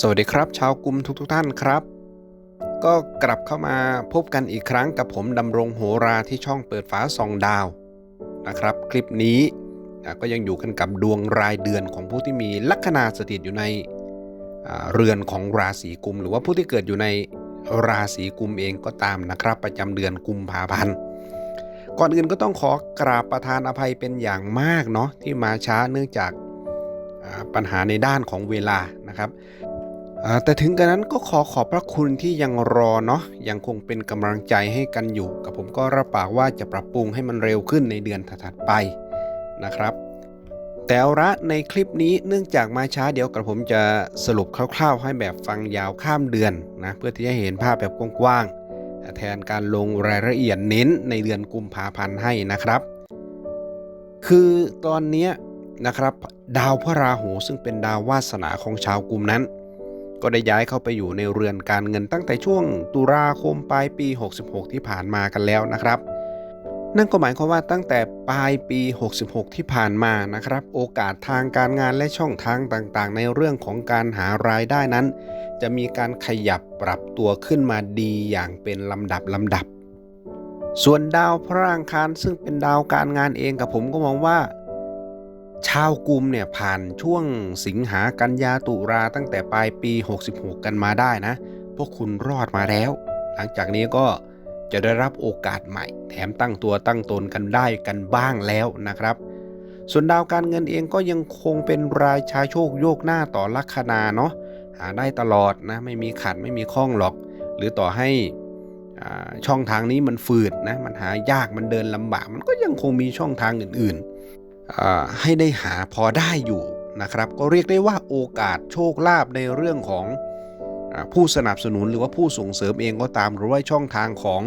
สวัสดีครับ ชาวกลุ่มทุกทท่านครับ ก็กลับเข้ามาพบกันอีกครั้งกับผมดำรงโหราที่ช่องเปิดฝาสองดาวนะครับ คลิปนี้ก็ยังอยู่กันกับดวงรายเดือนของผู้ที่มีลัคนาสถิตอยู่ในเรือนของราศีกุม หรือว่าผู้ที่เกิดอยู่ในราศีกุมเองก็ตามนะครับ ประจำเดือนกุมภาพันธ์ก่อนอื่นก็ต้องขอกราบประทานอภัยเป็นอย่างมากเนาะที่มาช้าเนื่องจากปัญหาในด้านของเวลานะครับ แต่ถึงกระนั้นก็ขอขอบพระคุณที่ยังรอเนาะยังคงเป็นกำลังใจให้กันอยู่ กับผมก็รับปากว่าจะปรับปรุงให้มันเร็วขึ้นในเดือนถัดไปนะครับแต่ละในคลิปนี้เนื่องจากมาช้าเดี๋ยวกระผมจะสรุปคร่าว ๆ ให้แบบฟังยาวข้ามเดือนนะเพื่อที่จะเห็นภาพแบบกว้างๆแทนการลงรายละเอียดเน้นในเดือนกุมภาพันธ์ให้นะครับ คือตอนนี้นะครับ ดาวพระราหูซึ่งเป็นดาววาสนาของชาวกลุ่มนั้น ก็ได้ย้ายเข้าไปอยู่ในเรือนการเงินตั้งแต่ช่วงตุลาคมปลายปี 66 ที่ผ่านมากันแล้วนะครับ นั่นก็หมายความว่าตั้งแต่ปลายปี 66 ที่ผ่านมานะครับ โอกาสทางการงานและช่องทางต่างๆ ในเรื่องของการหารายได้นั้น จะมีการขยับปรับตัวขึ้นมาดีอย่างเป็นลำดับลำดับ ส่วนดาวพระอังคารซึ่งเป็นดาวการงานเองกับผมก็มองว่า ชาวกลุ่มเนี่ยผ่านช่วงสิงหากันยาตุลาตั้งแต่ปลายปี 66 กันมาได้นะ พวกคุณรอดมาแล้ว หลังจากนี้ก็จะได้รับโอกาสใหม่ แถมตั้งตัวตั้งตนกันได้กันบ้างแล้วนะครับ ส่วนดาวการเงินเองก็ยังคงเป็นรายชาโชคโยกหน้าต่อลัคนาเนาะหาได้ตลอดนะไม่มีขัดไม่มีข้องหรอก หรือต่อให้อ่าช่องทางนี้มันฝืดนะมันหายากมันเดินลำบาก มันก็ยังคงมีช่องทางอื่น ให้ได้หาพอได้อยู่นะครับ ก็เรียกได้ว่าโอกาสโชคลาภในเรื่องของอผู้สนับสนุนหรือว่าผู้ส่งเสริมเองก็ตามหรือว่าช่องทางของ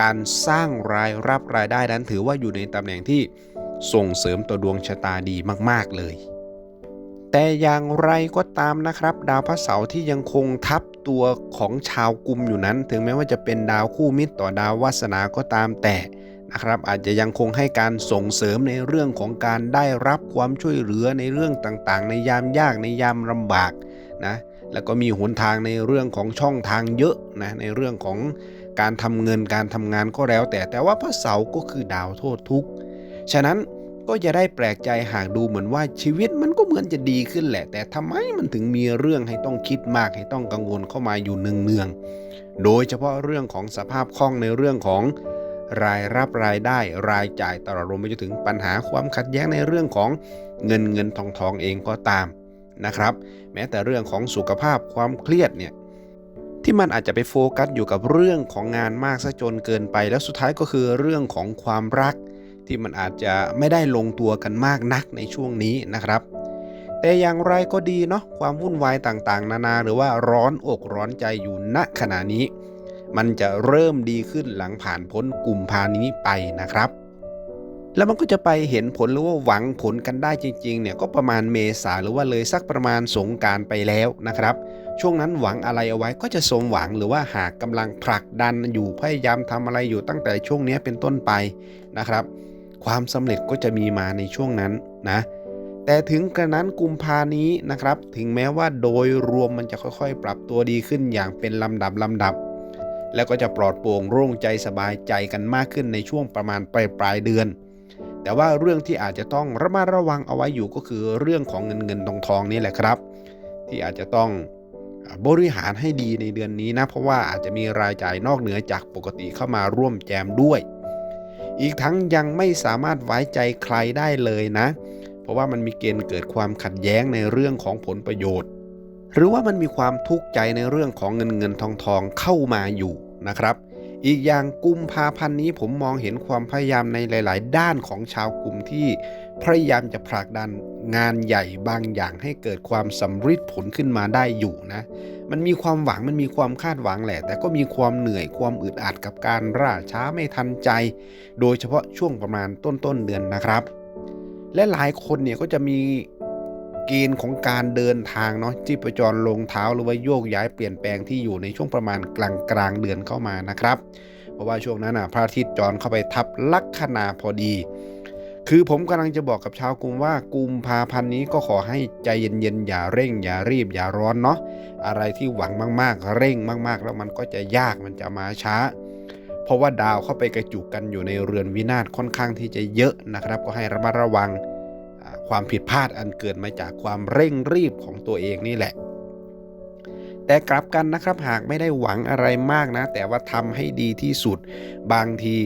การสร้างรายรับรายได้นั้น ถือว่าอยู่ในตำแหน่งที่ส่งเสริมต่อดวงชะตาดีมาก ๆ เลย แต่อย่างไรก็ตามนะครับ ดาวพระเสาร์ที่ยังคงทับตัวของชาวกุมอยู่นั้น ถึงแม้ว่าจะเป็นดาวคู่มิตรต่อดาววาสนาก็ตามแต่ นะครับอาจจะยังคงให้การส่งเสริมในเรื่องของการได้รับความช่วยเหลือในเรื่องต่างๆ ในยามยากในยามลำบากนะแล้วก็มีหนทางในเรื่องของช่องทางเยอะนะในเรื่องของการทำเงินการทำงานก็แล้ว แต่แต่ว่าพระเสาร์ก็คือดาวโทษทุกข์ฉะนั้นก็จะได้แปลกใจหากดูเหมือนว่าชีวิตมันก็เหมือนจะดีขึ้นแหละ แต่ทำไมมันถึงมีเรื่องให้ต้องคิดมากให้ต้องกังวลเข้ามาอยู่เนืองๆโดยเฉพาะเรื่องของสภาพคล่องในเรื่องของ รายรับรายได้รายจ่ายตลอดรวมไปจนถึงปัญหาความขัดแย้งในเรื่องของเงินเงินทองทองเองก็ตามนะครับ แม้แต่เรื่องของสุขภาพความเครียดเนี่ยที่มันอาจจะไปโฟกัสอยู่กับเรื่องของงานมากซะจนเกินไป แล้วสุดท้ายก็คือเรื่องของความรัก ที่มันอาจจะไม่ได้ลงตัวกันมากนักในช่วงนี้นะครับ แต่อย่างไรก็ดีเนาะความวุ่นวายต่างๆ นานา หรือว่าร้อนอกร้อนใจอยู่ณขณะนี้ มันจะเริ่มดีขึ้นหลังผ่านพ้นกลุ่มพานี้ไปนะครับ แล้วมันก็จะไปเห็นผลหรือว่าหวังผลกันได้จริงๆเนี่ยก็ประมาณเมษาหรือว่าเลยสักประมาณสงการไปแล้วนะครับ ช่วงนั้นหวังอะไรเอาไว้ก็จะสมหวังหรือว่าหากกำลังผลักดันอยู่พยายามทำอะไรอยู่ตั้งแต่ช่วงนี้เป็นต้นไปนะครับ ความสำเร็จก็จะมีมาในช่วงนั้นนะแต่ถึงกระนั้นกุมภานี้นะครับ ถึงแม้ว่าโดยรวมมันจะค่อยๆ ปรับตัวดีขึ้นอย่างเป็นลำดับลำดับ แล้วก็จะปลอดโปร่งโล่งใจสบายใจกันมากขึ้นในช่วงประมาณปลายปลายเดือน แต่ว่าเรื่องที่อาจจะต้องระมัดระวังเอาไว้อยู่ก็คือเรื่องของเงินเงินทองทองนี่แหละครับ ที่อาจจะต้องบริหารให้ดีในเดือนนี้นะ เพราะว่าอาจจะมีรายจ่ายนอกเหนือจากปกติเข้ามาร่วมแจมด้วย อีกทั้งยังไม่สามารถไว้ใจใครได้เลยนะ เพราะว่ามันมีเกณฑ์เกิดความขัดแย้งในเรื่องของผลประโยชน์ หรือว่ามันมีความทุกข์ใจในเรื่องของเงินเงินทองทองเข้ามาอยู่นะครับ อีกอย่างกุมภาพันธ์นี้ผมมองเห็นความพยายามในหลาย ๆ ด้านของชาวกลุ่มที่พยายามจะผลักดันงานใหญ่บางอย่างให้เกิดความสำฤทธิ์ผลขึ้นมาได้อยู่นะ มันมีความหวังมันมีความคาดหวังแหละ แต่ก็มีความเหนื่อยความอึดอัดกับการร่าช้าไม่ทันใจ โดยเฉพาะช่วงประมาณต้นต้นๆเดือนนะครับ และหลายคนเนี่ยก็จะมี เกณฑ์ของการเดินทางเนาะที่ประจรลงเท้าหรือว่าโยกย้ายเปลี่ยนแปลงที่อยู่ในช่วงประมาณกลางกลางเดือนเข้ามานะครับ เพราะว่าช่วงนั้นอะพระอาทิตย์จรเข้าไปทับลัคนาพอดี คือผมกำลังจะบอกกับชาวกรุงว่ากุมภาพันธ์นี้ก็ขอให้ใจเย็นๆอย่าเร่งอย่ารีบอย่าร้อนเนาะอะไรที่หวังมากๆ เร่งมากๆ แล้วมันก็จะยากมันจะมาช้าเพราะว่าดาวเข้าไปกระจุกกันอยู่ในเรือนวินาศค่อนข้างที่จะเยอะนะครับ ก็ให้ระมัดระวัง ความผิดพลาดอันเกิดมาจากความเร่งรีบของตัวเองนี่แหละ แต่กลับกันนะครับหากไม่ได้หวังอะไรมากนะ แต่ว่าทำให้ดีที่สุด บางที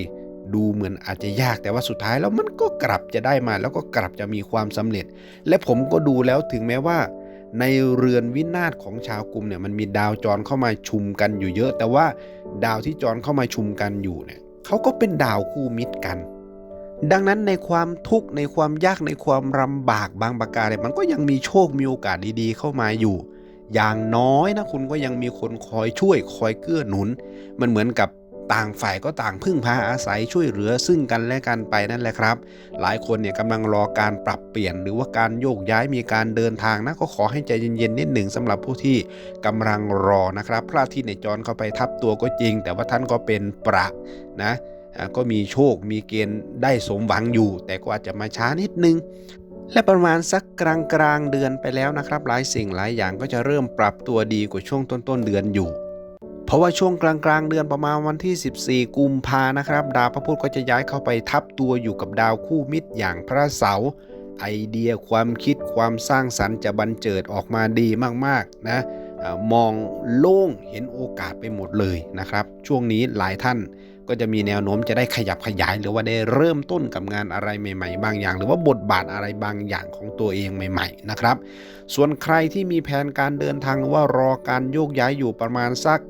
ดูเหมือนอาจจะยากแต่ว่าสุดท้ายแล้วมันก็กลับจะได้มา แล้วก็กลับจะมีความสำเร็จ และผมก็ดูแล้วถึงแม้ว่า ในเรือนวินาศของชาวกรุงเนี่ยมันมีดาวจรเข้ามาชุมกันอยู่เยอะ แต่ว่าดาวที่จรเข้ามาชุมกันอยู่เนี่ยเขาก็เป็นดาวคู่มิตรกัน ดังนั้นในความทุกข์ในความยากในความลำบากบางประการเนี่ยมันก็ยังมีโชคมีโอกาสดีๆ เข้ามาอยู่ อย่างน้อยนะคุณก็ยังมีคนคอยช่วยคอยเกื้อหนุน มันเหมือนกับต่างฝ่ายก็ต่างพึ่งพาอาศัยช่วยเหลือซึ่งกันและกันไปนั่นแหละครับ หลายคนเนี่ยกำลังรอการปรับเปลี่ยน หรือว่าการโยกย้ายมีการเดินทางนะก็ขอให้ใจเย็นๆนิดหนึ่งสำหรับผู้ที่กำลังรอนะครับพระอาทิตย์ในจรเข้าไปทับตัวก็จริง แต่ว่าท่านก็เป็นประนะ ก็มีโชคมีเกณฑ์ได้สมหวังอยู่ แต่ก็อาจจะมาช้านิดนึง และประมาณสักกลางกลางเดือนไปแล้วนะครับ หลายสิ่งหลายอย่างก็จะเริ่มปรับตัวดีกว่าช่วงต้นๆเดือนอยู่ เพราะว่าช่วงกลางกลางเดือนประมาณวันที่ 14 กุมภานะครับ ดาวพระพุธก็จะย้ายเข้าไปทับตัวอยู่กับดาวคู่มิตรอย่างพระเสาร์ไอเดียความคิดความสร้างสรรค์จะบันเจิดออกมาดีมากๆนะมองโล่งเห็นโอกาสไปหมดเลยนะครับ ช่วงนี้หลายท่าน ก็จะมีแนวโน้มจะได้ขยับขยาย หรือว่าได้เริ่มต้นกับงานอะไรใหม่ ๆ บางอย่าง หรือว่าบทบาทอะไรบางอย่างของตัวเองใหม่ ๆ นะครับ ส่วนใครที่มีแผนการเดินทางหรือว่ารอการโยกย้ายอยู่ประมาณสัก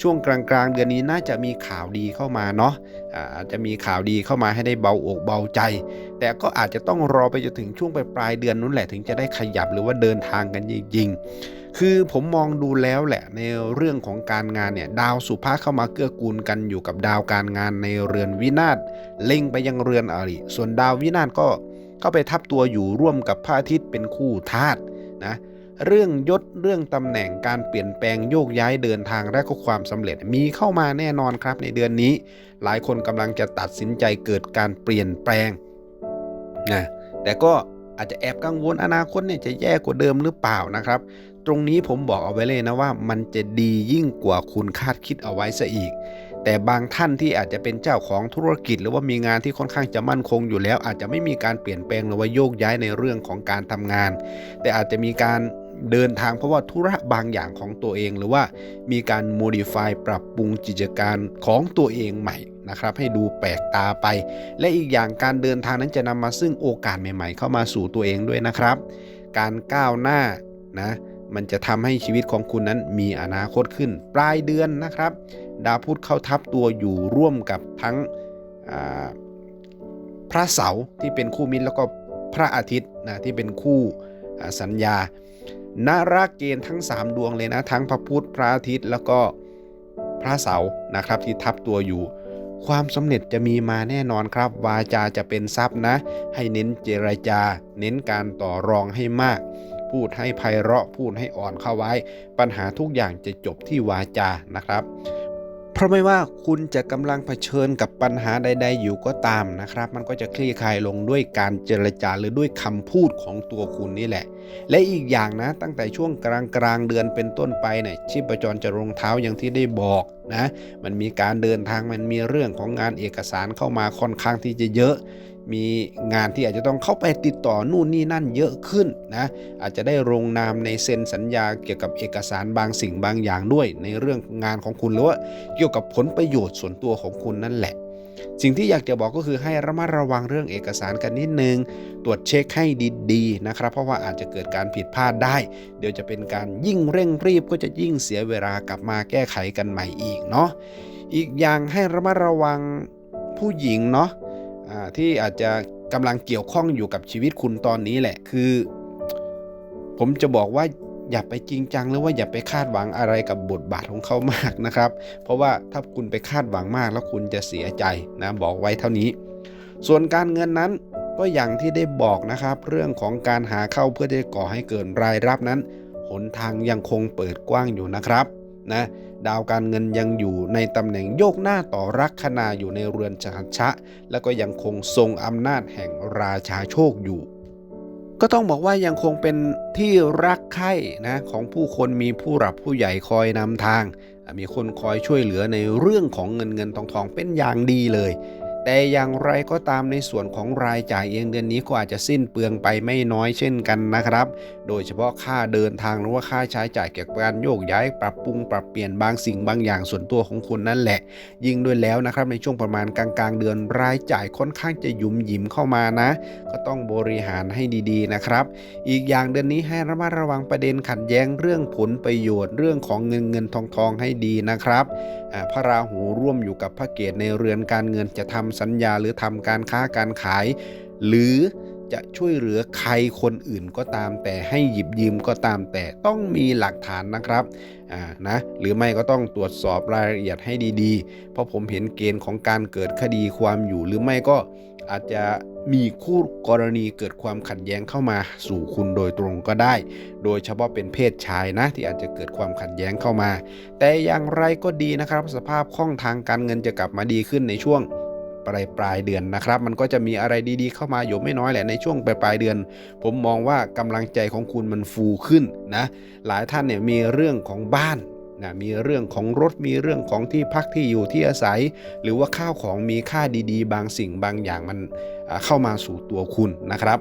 ช่วงกลางๆ เดือนนี้น่าจะมีข่าวดีเข้ามาเนาะอ่าจจะมีข่าวดีเข้ามาให้ได้เบาอกเบาใจ แต่ก็อาจจะต้องรอไปจนถึงช่วงปลายๆเดือนนู้นแหละถึงจะได้ขยับหรือว่าเดินทางกันจริงๆ คือผมมองดูแล้วแหละในเรื่องของการงานเนี่ยดาวสุภาเข้ามาเกื้อกูลกันอยู่กับดาวการงานในเรือนวินาศเล็งไปยังเรือนอริ ส่วนดาววินาศก็เข้าไปทับตัวอยู่ร่วมกับพระอาทิตย์เป็นคู่ธาตุนะเรื่องยศเรื่องตำแหน่งการเปลี่ยนแปลงโยกย้ายเดินทางและก็ความสำเร็จมีเข้ามาแน่นอนครับในเดือนนี้ หลายคนกำลังจะตัดสินใจเกิดการเปลี่ยนแปลงนะแต่ก็อาจจะแอบกังวลอนาคตเนี่ยจะแย่กว่าเดิมหรือเปล่านะครับ ตรงนี้ผมบอกเอาไว้เลยนะว่ามันจะดียิ่งกว่าคุณคาดคิดเอาไว้ซะอีก แต่บางท่านที่อาจจะเป็นเจ้าของธุรกิจ หรือว่ามีงานที่ค่อนข้างจะมั่นคงอยู่แล้ว อาจจะไม่มีการเปลี่ยนแปลงหรือว่าโยกย้ายในเรื่องของการทำงาน แต่อาจจะมีการเดินทางเพราะว่าธุระบางอย่างของตัวเอง หรือว่ามีการ modify ปรับปรุงกิจการของตัวเองใหม่นะครับให้ดูแปลกตาไป และอีกอย่างการเดินทางนั้นจะนำมาซึ่งโอกาสใหม่ ๆ เข้ามาสู่ตัวเองด้วยนะครับ การก้าวหน้านะ มันจะทำให้ชีวิตของคุณนั้นมีอนาคตขึ้น ปลายเดือนนะครับ ดาวพุธเข้าทับตัวอยู่ร่วมกับทั้งพระเสาร์ที่เป็นคู่มิตรแล้วก็พระอาทิตย์นะที่เป็นคู่สัญญานาราเกณฑ์ทั้ง 3 ดวงเลยนะ ทั้งพระพุธพระอาทิตย์แล้วก็พระเสาร์นะครับที่ทับตัวอยู่ ความสำเร็จจะมีมาแน่นอนครับ วาจาจะเป็นทรัพย์นะ ให้เน้นเจรจา เน้นการต่อรองให้มาก พูดให้ไพเราะพูดให้อ่อนเข้าไว้ ปัญหาทุกอย่างจะจบที่วาจานะครับ เพราะไม่ว่าคุณจะกำลังเผชิญกับปัญหาใด ๆ อยู่ก็ตามนะครับ มันก็จะคลี่คลายลงด้วยการเจรจาหรือด้วยคำพูดของตัวคุณนี่แหละ และอีกอย่างนะตั้งแต่ช่วงกลางกลางๆเดือนเป็นต้นไปเนี่ยชีพจรจะลงเท้าอย่างที่ได้บอกนะ มันมีการเดินทางมันมีเรื่องของงานเอกสารเข้ามาค่อนข้างที่จะเยอะ มีงานที่อาจจะต้องเข้าไปติดต่อนู่นนี่นั่นเยอะขึ้นนะอาจจะได้ลงนามในเซ็นสัญญาเกี่ยวกับเอกสารบางสิ่งบางอย่างด้วย ในเรื่องงานของคุณหรือว่าเกี่ยวกับผลประโยชน์ส่วนตัวของคุณนั่นแหละ สิ่งที่อยากจะบอกก็คือให้ระมัดระวังเรื่องเอกสารกันนิดนึง ตรวจเช็คให้ดีๆนะครับ เพราะว่าอาจจะเกิดการผิดพลาดได้ เดี๋ยวจะเป็นการยิ่งเร่งรีบก็จะยิ่งเสียเวลากลับมาแก้ไขกันใหม่อีกเนาะอีกอย่างให้ระมัดระวังผู้หญิงเนาะ ที่อาจจะกำลังเกี่ยวข้องอยู่กับชีวิตคุณตอนนี้แหละ คือ ผมจะบอกว่าอย่าไปจริงจังหรือว่าอย่าไปคาดหวังอะไรกับบทบาทของเขามากนะครับ เพราะว่าถ้าคุณไปคาดหวังมากแล้วคุณจะเสียใจนะบอกไว้เท่านี้ ส่วนการเงินนั้นก็อย่างที่ได้บอกนะครับ เรื่องของการหาเข้าเพื่อจะก่อให้เกิดรายรับนั้นหนทางยังคงเปิดกว้างอยู่นะครับ นะดาวการเงินยังอยู่ในตำแหน่งโยกหน้าต่อรักคณาอยู่ในเรือนชาชะ และก็ยังคงทรงอำนาจแห่งราชาโชคอยู่ ก็ต้องบอกว่ายังคงเป็นที่รักใคร่นะของผู้คนมีผู้หลับผู้ใหญ่คอยนำทาง มีคนคอยช่วยเหลือในเรื่องของเงินเงินทองทองเป็นอย่างดีเลย แต่อย่างไรก็ตามในส่วนของรายจ่ายเองเดือนนี้ก็อาจจะสิ้นเปลืองไปไม่น้อยเช่นกันนะครับ โดยเฉพาะค่าเดินทางหรือว่าค่าใช้จ่ายเกี่ยวกับการโยกย้ายปรับปรุงปรับเปลี่ยนบางสิ่งบางอย่างส่วนตัวของคุณนั่นแหละ ยิ่งด้วยแล้วนะครับในช่วงประมาณกลางๆ เดือนรายจ่ายค่อนข้างจะหยุมหยิมเข้ามานะ ก็ต้องบริหารให้ดีๆนะครับ อีกอย่างเดือนนี้ให้ระมัดระวังประเด็นขัดแย้งเรื่องผลประโยชน์เรื่องของเงินเงินทองทองให้ดีนะครับอ่าพระราหูร่วมอยู่กับพระเกตในเรือนการเงินจะทำสัญญาหรือทำการค้าการขาย หรือจะช่วยเหลือใครคนอื่นก็ตามแต่ให้หยิบยืมก็ตามแต่ต้องมีหลักฐานนะครับอ่านะหรือไม่ก็ต้องตรวจสอบรายละเอียดให้ดีๆ เพราะผมเห็นเกณฑ์ของการเกิดคดีความอยู่ หรือไม่ก็อาจจะมีคู่กรณีเกิดความขัดแย้งเข้ามาสู่คุณโดยตรงก็ได้ โดยเฉพาะเป็นเพศชายนะที่อาจจะเกิดความขัดแย้งเข้ามา แต่อย่างไรก็ดีนะครับ สภาพคล่องทางการเงินจะกลับมาดีขึ้นในช่วง ปลายปลายเดือนนะครับ มันก็จะมีอะไรดีๆ เข้ามาอยู่ไม่น้อยแหละในช่วงปลายปลายเดือน ผมมองว่ากำลังใจของคุณมันฟูขึ้นนะหลายท่านเนี่ยมีเรื่องของบ้านนะมีเรื่องของรถมีเรื่องของที่พักที่อยู่ที่อาศัย หรือว่าข้าวของมีค่าดีๆ บางสิ่งบางอย่างมันเข้ามาสู่ตัวคุณนะครับ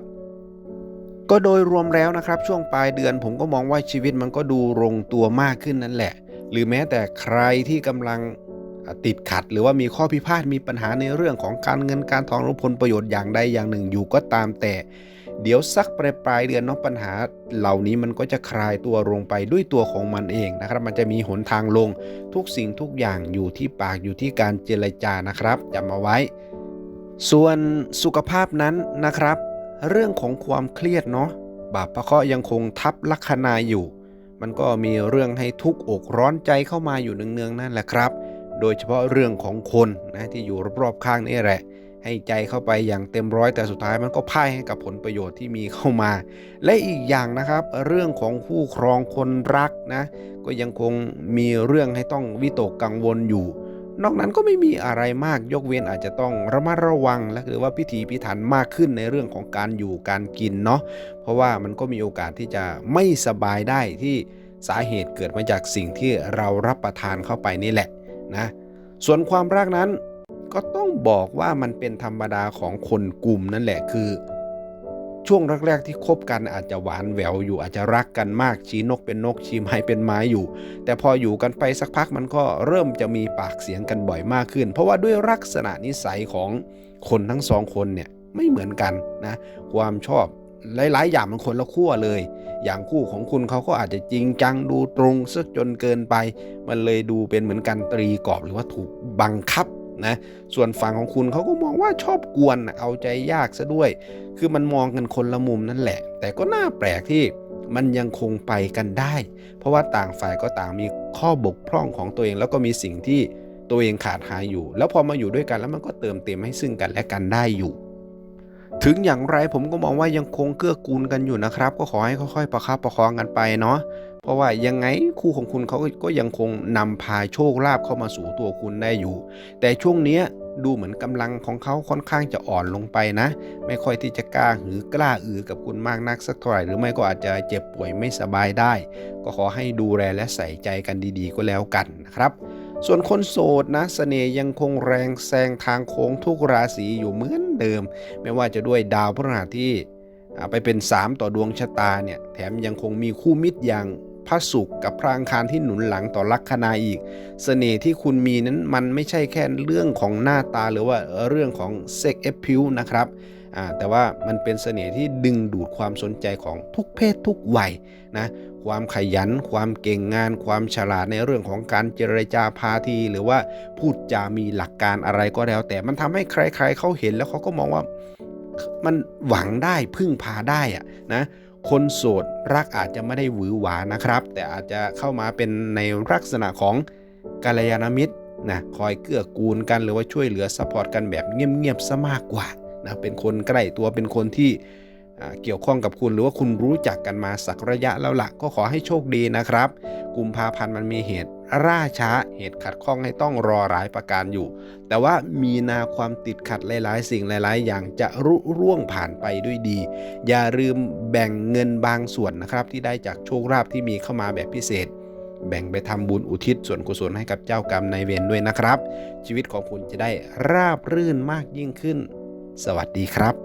ก็โดยรวมแล้วนะครับช่วงปลายเดือนผมก็มองว่าชีวิตมันก็ดูลงตัวมากขึ้นนั่นแหละ หรือแม้แต่ใครที่กำลัง ติดขัด หรือว่ามีข้อพิพาทมีปัญหาในเรื่องของการเงินการทองหรือผลประโยชน์อย่างใดอย่างหนึ่งอยู่ก็ตามแต่ เดี๋ยวสักปลายปลายเดือนเนาะปัญหาเหล่านี้มันก็จะคลายตัวลงไปด้วยตัวของมันเองนะครับ มันจะมีหนทางลงทุกสิ่งทุกอย่างอยู่ที่ปากอยู่ที่การเจรจานะครับจำเอาไว้ ส่วนสุขภาพนั้นนะครับ เรื่องของความเครียดเนาะบาปพระเคราะห์ยังคงทับลัคนาอยู่ มันก็มีเรื่องให้ทุกอกร้อนใจเข้ามาอยู่เนืองๆนั่นแหละครับ โดยเฉพาะเรื่องของคนนะที่อยู่รอบๆข้างนี่แหละ ให้ใจเข้าไปอย่างเต็มร้อยแต่สุดท้ายมันก็พ่ายให้กับผลประโยชน์ที่มีเข้ามา และอีกอย่างนะครับ เรื่องของคู่ครองคนรักนะ ก็ยังคงมีเรื่องให้ต้องวิตกกังวลอยู่ นอกนั้นก็ไม่มีอะไรมากยกเว้นอาจจะต้องระมัดระวัง และหรือว่าพิถีพิถันมากขึ้นในเรื่องของการอยู่การกินเนาะเพราะว่ามันก็มีโอกาสที่จะไม่สบายได้ที่สาเหตุเกิดมาจากสิ่งที่เรารับประทานเข้าไปนี่แหละ นะส่วนความรักนั้นก็ต้องบอกว่ามันเป็นธรรมดาของคนกลุ่มนั่นแหละคือ ช่วงแรกๆที่คบกันอาจจะหวานแหววอยู่อาจจะรักกันมากชี้นกเป็นนกชี้ไม้เป็นไม้อยู่ แต่พออยู่กันไปสักพักมันก็เริ่มจะมีปากเสียงกันบ่อยมากขึ้น เพราะว่าด้วยลักษณะนิสัยของคนทั้งสองคนเนี่ยไม่เหมือนกันนะความชอบ หลายๆ อย่างมันคนละขั้วเลย อย่างคู่ของคุณเขาก็อาจจะจริงจังดูตรงซะจนเกินไป มันเลยดูเป็นเหมือนการตรีกรอบหรือว่าถูกบังคับนะส่วนฝั่งของคุณเขาก็มองว่าชอบกวนเอาใจยากซะด้วย คือมันมองกันคนละมุมนั่นแหละ แต่ก็น่าแปลกที่มันยังคงไปกันได้ เพราะว่าต่างฝ่ายก็ต่างมีข้อบกพร่องของตัวเอง แล้วก็มีสิ่งที่ตัวเองขาดหายอยู่ แล้วพอมาอยู่ด้วยกันแล้วมันก็เติมเต็มให้ซึ่งกันและกันได้อยู่ ถึงอย่างไรผมก็มองว่ายังคงเกื้อกูลกันอยู่นะครับ ก็ขอให้ค่อยๆ ประคับประคองกันไปเนาะเพราะว่ายังไงคู่ของคุณเขาก็ยังคงนำพาโชคลาภเข้ามาสู่ตัวคุณได้อยู่ แต่ช่วงเนี้ยดูเหมือนกำลังของเขาค่อนข้างจะอ่อนลงไปนะ ไม่ค่อยที่จะกล้าหือกล้าอือกับคุณมากนักสักเท่าไหร่หรือไม่ก็อาจจะเจ็บป่วยไม่สบายได้ ก็ขอให้ดูแลและใส่ใจกันดีๆก็แล้วกันนะครับ ส่วนคนโสดนะเสน่ห์ยังคงแรงแซงทางโค้งทุกราศีอยู่เหมือนเดิม ไม่ว่าจะด้วยดาวพฤหัสที่ไปเป็น 3 ต่อดวงชะตาเนี่ยแถมยังคงมีคู่มิตรอย่างพระศุกร์กับพระอังคารที่หนุนหลังต่อลัคนาอีกเสน่ห์ที่คุณมีนั้นมันไม่ใช่แค่เรื่องของหน้าตาหรือว่าเรื่องของเซ็กเอฟพิวนะครับ แต่ว่ามันเป็นเสน่ห์ที่ดึงดูดความสนใจของทุกเพศทุกวัยนะความขยัน ความเก่งงาน ความฉลาดในเรื่องของการเจรจาพาที หรือว่าพูดจามีหลักการอะไรก็แล้ว แต่มันทำให้ใคร ๆเขาเห็นแล้วเขาก็มองว่ามันหวังได้พึ่งพาได้อะนะคนโสดรักอาจจะไม่ได้หวือหวานะครับ แต่อาจจะเข้ามาเป็นในลักษณะของกัลยาณมิตรนะคอยเกื้อกูลกันหรือว่าช่วยเหลือสปอร์ตกันแบบเงียบๆซะมากกว่า นะเป็นคนใกล้ตัวเป็นคนที่เกี่ยวข้องกับคุณหรือว่าคุณรู้จักกันมาสักระยะแล้วละก็ขอให้โชคดีนะครับ กุมภาพันธ์มันมีเหตุล่าช้าเหตุขัดข้องให้ต้องรอหลายประการอยู่ แต่ว่ามีนาความติดขัดหลายๆ สิ่งหลายๆ อย่างจะรุร่วงผ่านไปด้วยดี อย่าลืมแบ่งเงินบางส่วนนะครับ ที่ได้จากโชคลาภที่มีเข้ามาแบบพิเศษ แบ่งไปทำบุญอุทิศส่วนกุศลให้กับเจ้ากรรมนายเวรด้วยนะครับ ชีวิตของคุณจะได้ราบรื่นมากยิ่งขึ้น สวัสดีครับ